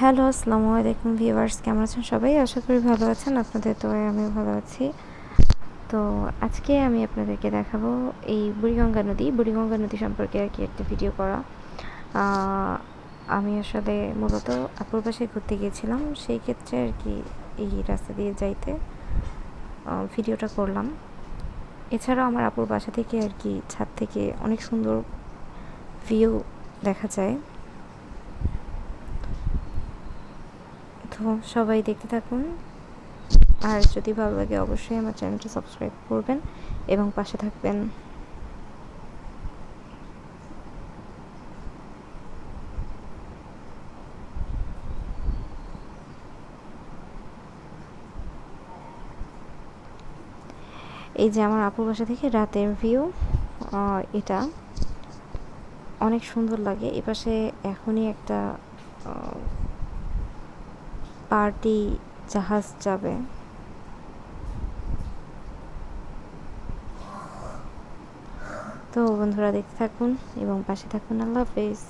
Hello, আসসালামু আলাইকুম viewers, কেমন আছেন সবাই? আশা করি ভালো আছেন, আপনাদের তো আমি ভালো আছি। তো আজকে আমি আপনাদেরকে দেখাবো এই বুড়িগঙ্গা নদী। বুড়িগঙ্গা নদী সম্পর্কে আর কি একটা ভিডিও করা। আমি আসলে মূলত আপুর ঘুরতে গিয়েছিলাম। সেই ক্ষেত্রে আর কি এই রাস্তা দিয়ে যাইতে ভিডিওটা করলাম। এছাড়াও আমার আপুর বাসা থেকে আর কি ছাদ থেকে অনেক সুন্দর ভিউ দেখা যায়। তো সবাই দেখতে থাকুন। আর যদি ভালো লাগে অবশ্যই আমার চ্যানেলটা সাবস্ক্রাইব করবেন এবং পাশে থাকবেন। এই যে আমার আপুর বাসা থেকে রাতের ভিউ এটা অনেক সুন্দর লাগে। এপাশে এখনই একটা পার্টি জাহাজ যাবে। তো বন্ধুরা দেখতে থাকুন এবং পাশে থাকুন। আল্লাহ হাফেজ।